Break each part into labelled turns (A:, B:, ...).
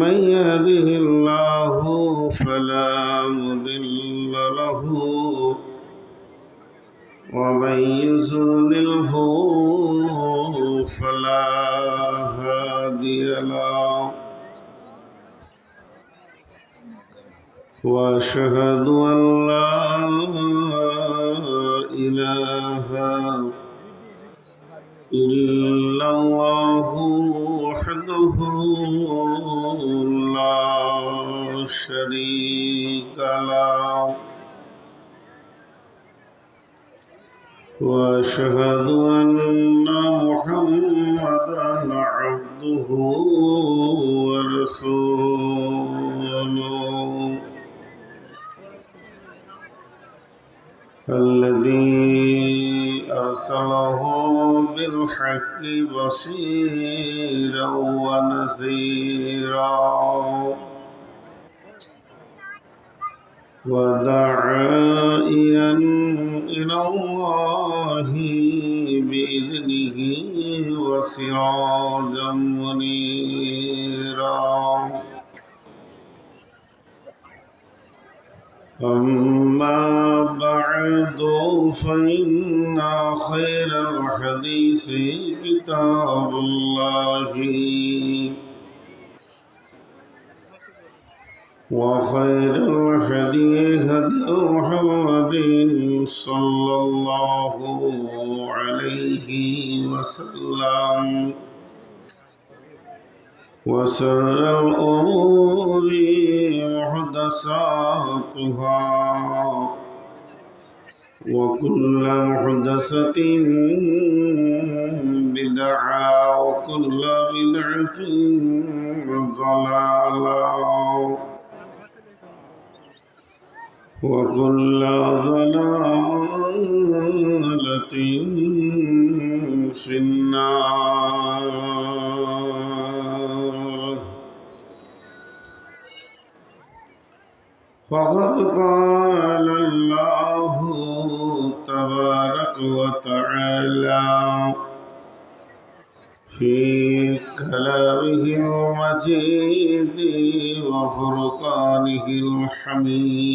A: من يهده الله فلا مضل له ومن يضلله فلا هادي له وأشهد أن لا شريك له واشهد ان محمدا عبده ورسوله الذي أرسله بالحق بصيرا ونذيرا. وداعيا إلى الله بإذنه وسراجا منيرا. أما بعد فإن خير الحديث كتاب الله. وخير الهدي هدي محمد صلى الله عليه وسلم. وشر الأمور محدثاتها. وكل محدثة بدعة وكل بدعة ضلالة. وكل ضلالة في النار فقد قال الله تبارك وتعالى في كلامه المجيد وفرقانه الحميد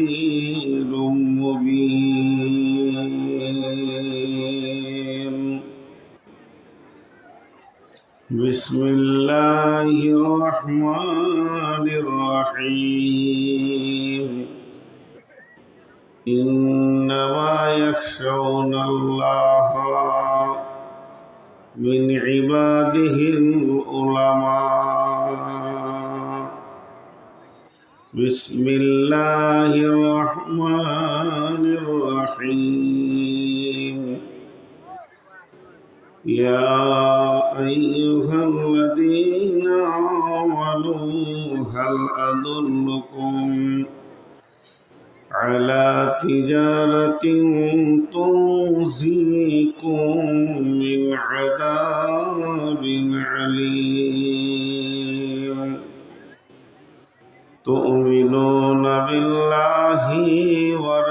A: نذير مبين. بسم الله الرحمن الرحيم. إنما يخشون الله من عباده العلماء. بسم الله الرحمن الرحيم. يا أيها الذين آمنوا هل أدلكم على تجارة تنزيكم من عذاب عليم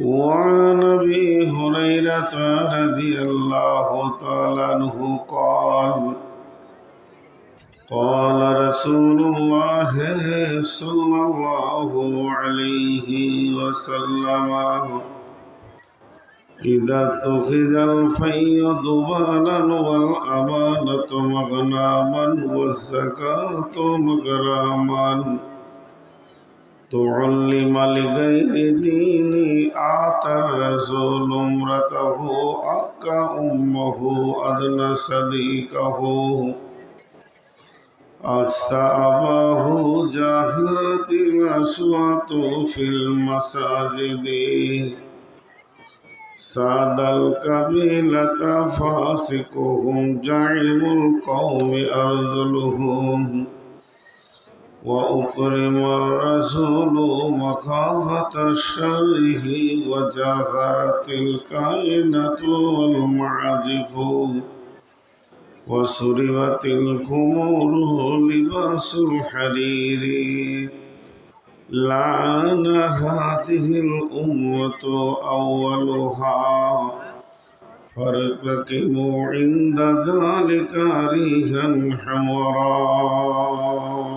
A: وعن ابي هريره رضي الله تعالى عنه قال قال رسول الله صلى الله عليه وسلم إذا اتخذ الفي ضبانا والأمانة مغناما والزكاة مغراما تعلم لغير دين أعطى الرسول امرته أكا أمه أدنى صديقه أقصى أباه جاهرة الأصوات في المساجد ساد القبيلة فاسقهم جعل القوم أرذلهم وأكرم الرسول مخافة الشره وجاهرت الكائنة والمعازف وسربت الخمور لباس الحرير. لعن هذه الأمة أولها. فارتكبوا عند ذلك ريحا حمراء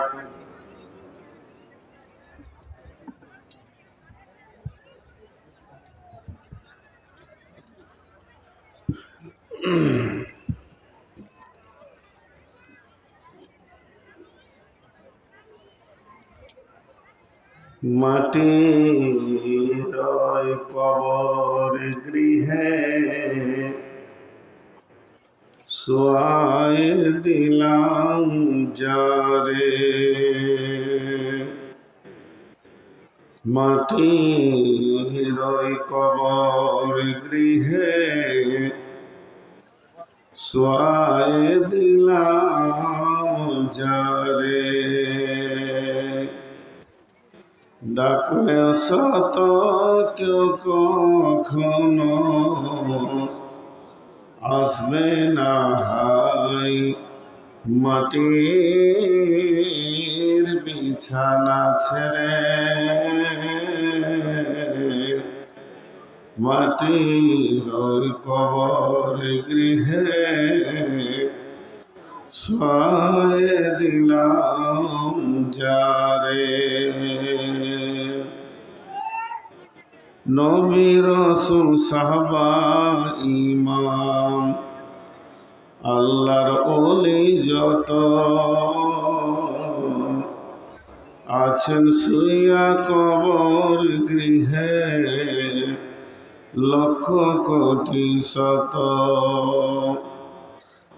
A: মাটির কবর গৃহে সোয়াই দিলাম যারে। মাটির কবর গৃহে সোয়াই দিলাম যারে। ডাকলে শত কেউ কখনো। আসবে না হাই মাটির বিছানা ছেড়ে। মাটির ওই কবর গৃহে সয়ে দিলাম যারে। নবী রসুল সাহবা ইমাম, আল্লাহর ওলি যত আছেন শুইয়া কবর গৃহে, লক্ষ কোটি শত।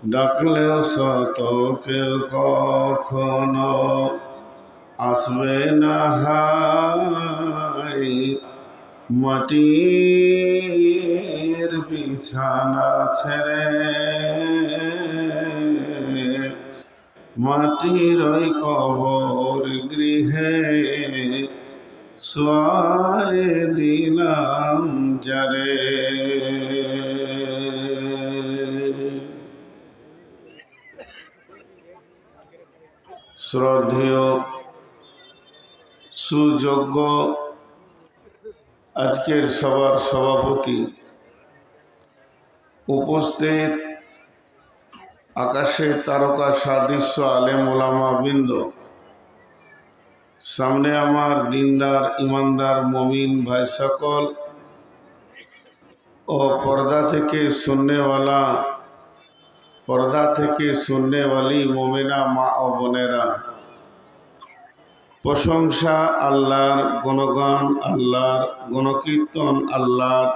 A: ডাকলেও শত কেউ কখনো আসবে না হাই মাটির বিছানা ছেড়ে মাটির ওই কবর গৃহে সোয়ায় দিলাম যারে। শ্রদ্ধেয় সুযোগ্য আজকের সবার সভাপতি উপস্থিত আকাশে তারকা সাদৃশ্য আলেম ওলামা বৃন্দ। সামনে আমার দিনদার, ইমানদার, মমিন ভাই সকল ও পর্দা থেকে শুননেওয়ালা পর্দা থেকে শুননেওয়ালি মোমেনা মা ও বোনেরা। প্রশংসা আল্লাহর গণগান, আল্লাহর গণকীর্তন, আল্লাহর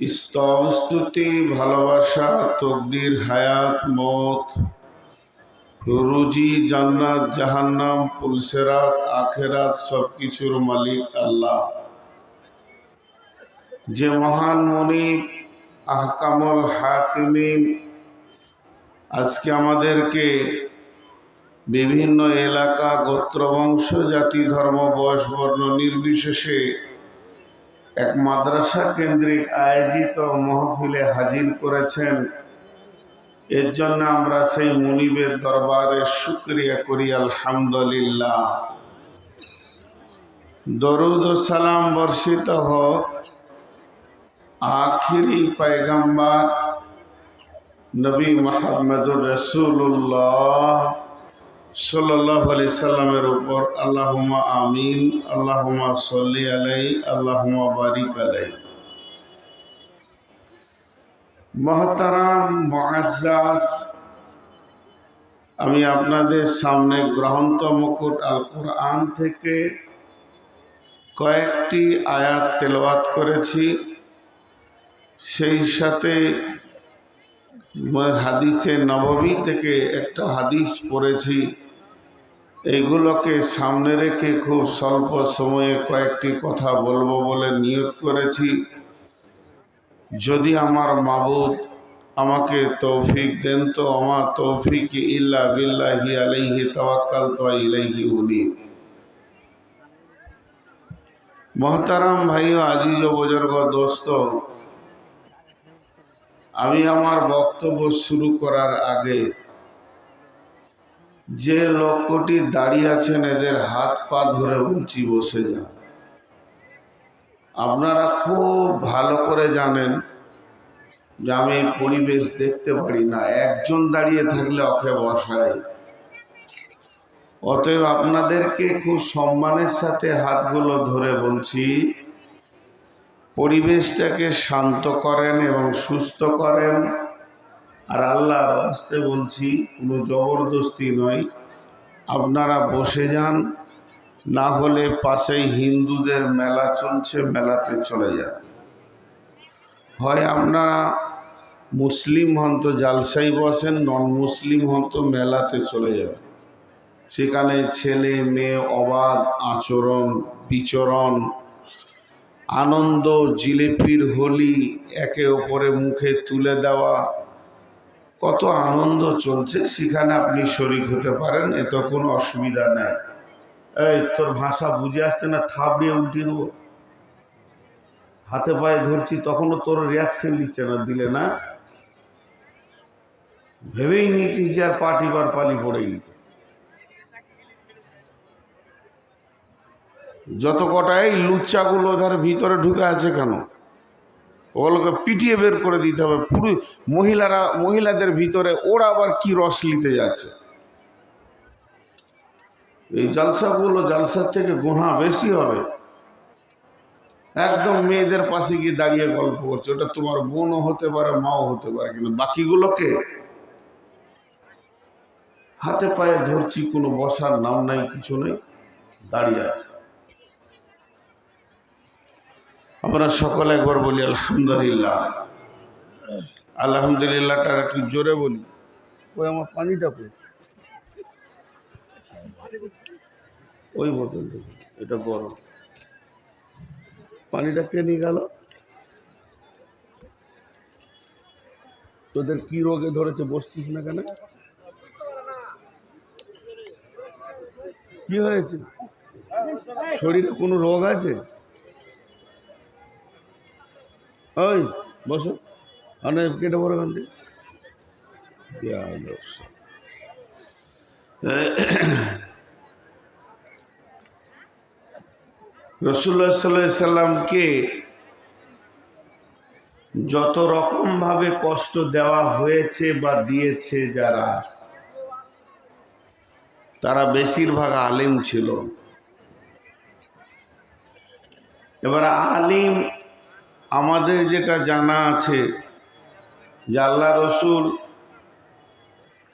A: স্তবস্তুতি ভালোবাসা, তকদির, হায়াত, মত, রুজি, জান্নাত, জাহান্নাম পুলসেরাত আখেরাত সব কিছুর মালিক আল্লাহ। যে মহান মনিব, আহকামুল হাকিমিন, আজকে আমাদেরকে বিভিন্ন এলাকা গোত্রবংশ জাতি, ধর্ম, বয়স, বর্ণ নির্বিশেষে এক মাদ্রাসা কেন্দ্রিক আয়োজিত মহফিলে হাজির করেছেন। এর জন্য আমরা সেই মুনিবের দরবারে শুক্রিয়া করি, আলহামদুলিল্লাহ। দরুদ সালাম বর্ষিত হোক। আখিরি পয়গম্বর নবী মোহাম্মদুর রসুল্লাহ সাল্লাহ আলি সাল্লামের উপর আল্লাহমা আমিন আল্লাহমা সল্লি আলাই আল্লাহমা বারিক আলাই মহতারাম মহাজাজ আমি আপনাদের সামনে গ্রহন্ত মুকুট আল কোরআন থেকে কয়েকটি আয়াত তেলাওয়াত করেছি। সেই সাথে হাদিসে নববী থেকে একটা হাদিস পড়েছি। এইগুলোকে সামনে রেখে খুব স্বল্প সময়ে কয়েকটি কথা বলব বলে নিয়ত করেছি। যদি আমার মাবুদ আমাকে তৌফিক দেন তো আমার তৌফিক ইল্লা বিল্লাহি আলাইহি তাওয়াক্কাল তো ইলাইহি উনি। মহতারাম ভাই আজিজ বুজুর্গ, দোস্ত আমি আমার বক্তব্য শুরু করার আগে, যে লক্ষ্যটি দাঁড়িয়ে আছেন এদের হাত পা ধরে বলছি, বসে যান। আপনারা খুব ভালো করে জানেন যে আমি পরিবেশ দেখতে পারি না। একজন দাঁড়িয়ে থাকলে ওকে বসাই। অতএব আপনাদেরকে খুব সম্মানের সাথে হাতগুলো ধরে বলছি পরিবেশটাকে শান্ত করেন এবং সুস্থ করেন। আর আল্লাহর আসতে বলছি, কোনো জবরদস্তি নয়। আপনারা বসে যান, না হলে পাশেই হিন্দুদের মেলা চলছে, মেলাতে চলে যান। হয় আপনারা মুসলিম হন তো জালসাই বসেন, নন মুসলিম হন তো মেলাতে চলে যাবেন সেখানে ছেলে, মেয়ে, অবাধ আচরণ, বিচরণ আনন্দ, জিলিপির হোলি, একে অপরে মুখে তুলে দেওয়া। কত আনন্দ চলছে, সেখানে আপনি শরিক হতে পারেন এত কোনো অসুবিধা নেই। এই, তোর ভাষা বুঝে আসছে না থাপড়িয়ে উল্টে দেবো। হাতে পায়ে ধরছি, তখনও তোর রিয়াকশন নিচ্ছে না, দিলে না। ভেবেই নিয়েছিস যে আর পাটি বার পালি পড়ে গেছে। যত কটা এই লুচ্চাগুলো ধর ভিতরে ঢুকে আছে কেন? ওগুলোকে পিটিয়ে বের করে দিতে হবে। পুরুষ মহিলারা, মহিলাদের ভিতরে ওরা আবার কি রস নিতে যাচ্ছে? এই জালসাগুলো জালসার থেকে গোহা বেশি হবে। একদম মেয়েদের পাশে গিয়ে দাঁড়িয়ে গল্প করছে। ওটা তোমার বোনও হতে পারে, মাও হতে পারে, কিন্তু বাকিগুলোকে হাতে পায়ে ধরছি, কোনো বসার নাম নাই, কিছু নেই, দাঁড়িয়ে আছে। আমরা সকলে একবার বলি, আলহামদুলিল্লাহ। আলহামদুলিল্লাহটা একটু জোরে বলি। ওই আমার পানিটা পেয়ে ওই বোতল এটা গরম। পানিটা কে নিয়ে গেল? তোদের কি রোগে ধরেছে, বসছিস না কেন? কি হয়েছে? শরীরে কোনো রোগ আছে? ওই, বসো। আনে কেটে পড়ো ওখান থেকে। সাল্লামকে যত রকমভাবে কষ্ট দেওয়া হয়েছে বা দিয়েছে যারা, তারা বেশিরভাগ আলিম ছিল। এবার আলিম আমাদের যেটা জানা আছে যে আল্লাহ রসুল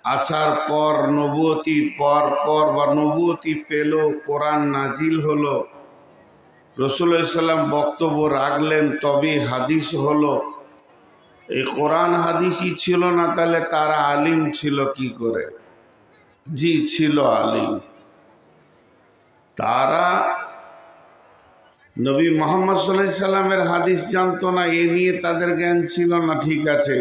A: আসার পর, নবুয়তি পর পর বা নবুয়তি পেল কোরআন নাজিল হলো। রসুল ইসলাম বক্তব্য রাখলেন তবে হাদিস হলো। এই কোরআন হাদিসই ছিল না, তাহলে তারা আলিম ছিল কি করে? জি, ছিল আলিম। তারা নবী মোহাম্মদ সাল্লাহ সাল্লামের হাদিস জানতো না, এ নিয়ে তাদের জ্ঞান ছিল না, ঠিক আছে।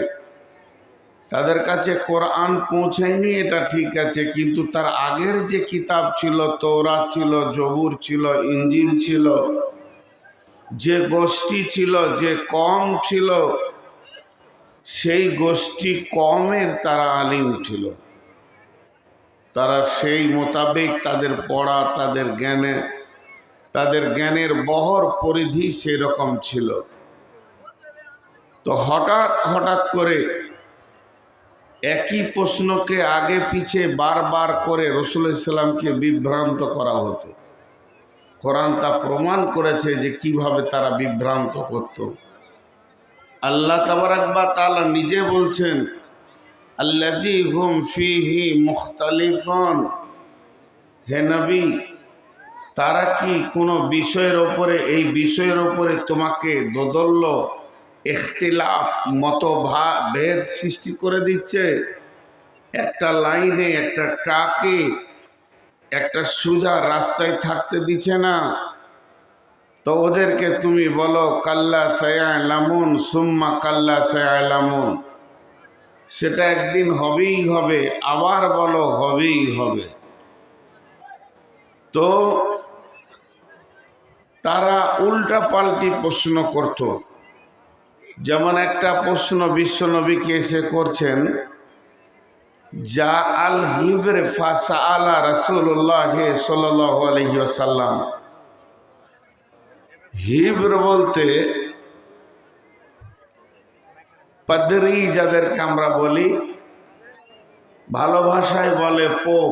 A: তাদের কাছে কোরআন পৌঁছায়নি, এটা ঠিক আছে, কিন্তু তার আগের যে কিতাব ছিল তৌরা ছিল জবুর ছিল, ইঞ্জিল ছিল, যে গোষ্ঠী ছিল, যে কম ছিল, সেই গোষ্ঠী কমের তারা আলিম ছিল। তারা সেই মোতাবেক তাদের পড়া, তাদের জ্ঞানে তাদের জ্ঞানের বহর পরিধি সেরকম ছিল। তো হঠাৎ হঠাৎ করে একই প্রশ্নকে আগে পিছে বারবার করে রসুল ইসলামকে বিভ্রান্ত করা হতো। কোরআন তা প্রমাণ করেছে যে কীভাবে তারা বিভ্রান্ত করত। আল্লাহ তাবারাকবা তালা নিজে বলছেন আল্লাজি হুম ফিহি মুখতালিফন। হে নবী তারা কি কোনো বিষয়ের ওপরে, এই বিষয়ের ওপরে তোমাকে দোদল্য এখতিলাফ মতভা ভেদ সৃষ্টি করে দিচ্ছে? একটা লাইনে, একটা ট্রাকে, একটা সোজা রাস্তায় থাকতে দিচ্ছে না। তো ওদেরকে তুমি বলো, কাল্লা লামুন সুম্মা কাল্লা লামুন সেটা একদিন হবেই হবে, আবার বলো হবেই হবে। তো তারা উল্টা পাল্টি প্রশ্ন করত। যেমন একটা প্রশ্ন বিশ্বনবীকে এসে করছেন যা আল হিবরে ফাসা আলা রসুল্লাহ সাল্লাহ আলহি আসাল্লাম হিব্র বলতে পাদরি যাদেরকে আমরা বলি, ভালো ভাষায় বলে পোপ।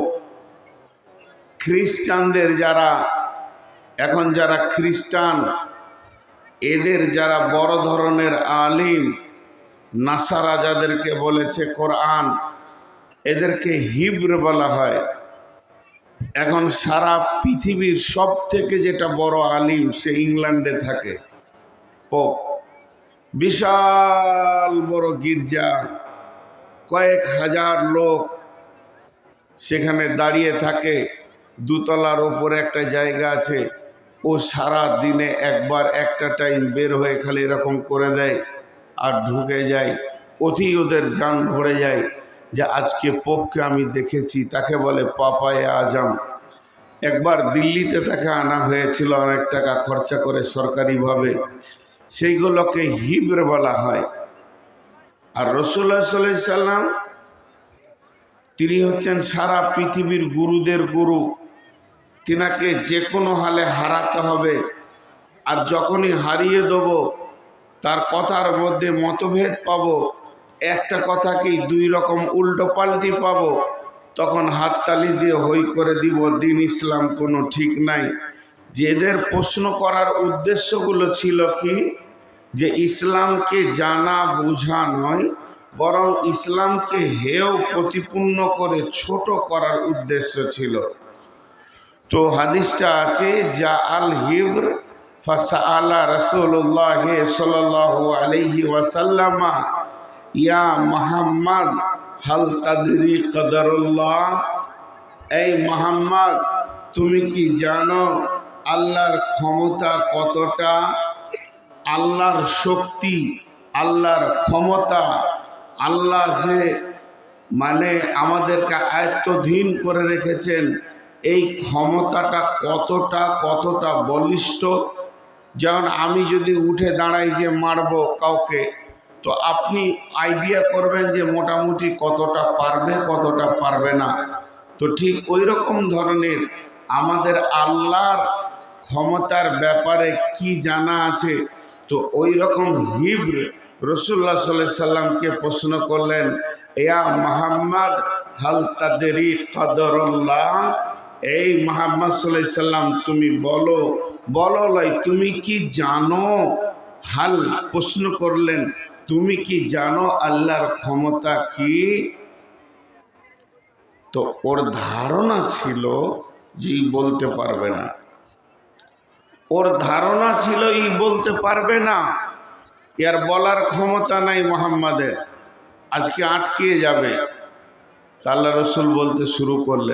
A: খ্রিস্টানদের যারা এখন যারা খ্রিস্টান, এদের যারা বড় ধরনের আলিম, নাসারা যাদেরকে বলেছে কোরআন, এদেরকে হিব্র বলা হয়। এখন সারা পৃথিবীর সব থেকে যেটা বড় আলিম সে ইংল্যান্ডে থাকে। ও, বিশাল বড় গির্জা, কয়েক হাজার লোক সেখানে দাঁড়িয়ে থাকে। দুতলার ওপরে একটা জায়গা আছে। ও সারা দিনে একবার একটা টাইম বের হয়ে খালি এরকম করে দেয় আর ঢুকে যায়। অতি ওদের যান ভরে যায় যে আজকে পোপকে আমি দেখেছি, তাকে বলে পাপায় আজম। একবার দিল্লিতে তাকে আনা হয়েছিল অনেক টাকা খরচা করে সরকারিভাবে। সেইগুলোকে হিব্র বলা হয়। আর রসুল্লাহ সাল্লাহ সাল্লাম, তিনি হচ্ছেন সারা পৃথিবীর গুরুদের গুরু। তিনাকে যে কোনো হালে হারাতে হবে। আর যখনই হারিয়ে দেব, তার কথার মধ্যে মতভেদ পাব। একটা কথাকেই দুই রকম উল্টো পাল্টি পাব? তখন হাততালি দিয়ে হই করে দিব, দিন ইসলাম কোনো ঠিক নাই। যে এদের প্রশ্ন করার উদ্দেশ্যগুলো ছিল কি? যে ইসলামকে জানা, বোঝা নয়, বরং ইসলামকে হেয়, প্রতিপূর্ণ করে ছোট করার উদ্দেশ্য ছিল। তো হাদিসটা আছে, যা আল হিব্র ফাসআলা রাসূলুল্লাহ সাল্লাল্লাহু আলাইহি ওয়াসাল্লামা, ইয়া মুহাম্মদ, হাল তাদরি কদরুল্লাহ? এই মুহাম্মদ, তুমি কি জানো আল্লাহর ক্ষমতা কতটা? আল্লাহর শক্তি, আল্লাহর ক্ষমতা, আল্লাহ যে মানে আমাদেরকে আয়ত্তধীন করে রেখেছেন এই ক্ষমতাটা কতটা কতটা বলিষ্ঠ? যেমন আমি যদি উঠে দাঁড়াই যে মারব কাউকে, তো আপনি আইডিয়া করবেন যে মোটামুটি কতটা পারবে কতটা পারবে না। তো ঠিক ওই রকম ধরনের আমাদের আল্লাহর ক্ষমতার ব্যাপারে কি জানা আছে? তো ওই রকম হিব্র রসুল্লা সাল্লাহ সাল্লামকে প্রশ্ন করলেন এয়া মাহাম্মদ, হাল তাদেরি কদরল্লাহ এই মোহাম্মদ সাল্লাম, তুমি বলো বলো লাই, তুমি কি জানো? হাল, প্রশ্ন করলেন, তুমি কি জানো আল্লাহর ক্ষমতা কি? তো ওর ধারণা ছিল যে বলতে পারবে না। ওর ধারণা ছিল ই বলতে পারবে না। এর বলার ক্ষমতা নাই মোহাম্মদের। আজকে আটকে যাবে। তা আল্লাহ রসুল বলতে শুরু করলেন।